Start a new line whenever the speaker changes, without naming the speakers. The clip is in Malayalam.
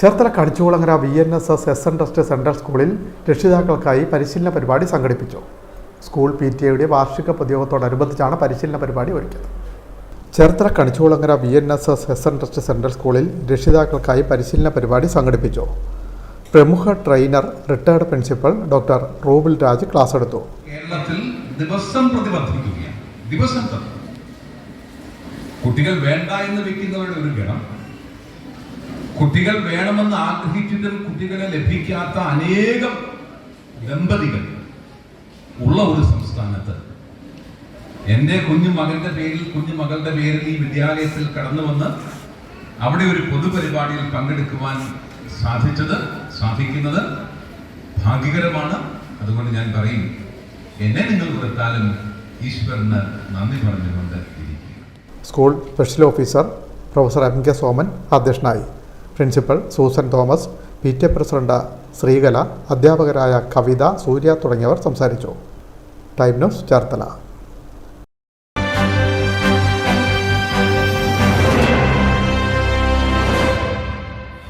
Cherthala Kanichukulangara V N S S S N trust central സ്കൂളിൽ രക്ഷിതാക്കൾക്കായി പരിശീലന പരിപാടി സംഘടിപ്പിച്ചു. സ്കൂൾ പി ടി എയുടെ വാർഷിക പൊതുയോഗത്തോടനുബന്ധിച്ചാണ് പരിശീലന പരിപാടി ഒരുക്കിയത്. Cherthala Kanichukulangara V N S S S N trust central സ്കൂളിൽ രക്ഷിതാക്കൾക്കായി പരിശീലന പരിപാടി സംഘടിപ്പിച്ചു. പ്രമുഖ trainer retired principal doctor Rubil Raj class എടുത്തു.
കേരളത്തിൽ ദിവസം ദിവസം കുട്ടികൾ വേണ്ട എന്ന് വെക്കുന്നവരുടെ ഒരു ഗണം കുട്ടികൾ വേണമെന്ന് ആഗ്രഹിച്ചിട്ടും കുട്ടികളെ ലഭിക്കാത്ത അനേകം ദമ്പതികൾ ഉള്ള ഒരു സംസ്ഥാനത്ത്. എന്റെ കുഞ്ഞു മകന്റെ പേരിൽ കുഞ്ഞു മകളുടെ പേരിൽ ഈ വിദ്യാലയത്തിൽ കടന്നു വന്ന് അവിടെ ഒരു പൊതുപരിപാടിയിൽ പങ്കെടുക്കുവാൻ സാധിച്ചത് സാധിക്കുന്നത് ഭാഗ്യകരമാണ്. അതുകൊണ്ട് ഞാൻ പറയും എന്നെ നിങ്ങൾ കൊടുത്താലും ഈശ്വരന് നന്ദി പറഞ്ഞുകൊണ്ട് ഇരിക്കുക.
School special officer professor M K Soman അധ്യക്ഷനായി. Principal Susan Thomas P T president Sreekala അധ്യാപകരായ കവിത സൂര്യ തുടങ്ങിയവർ സംസാരിച്ചു. Time news Cherthala.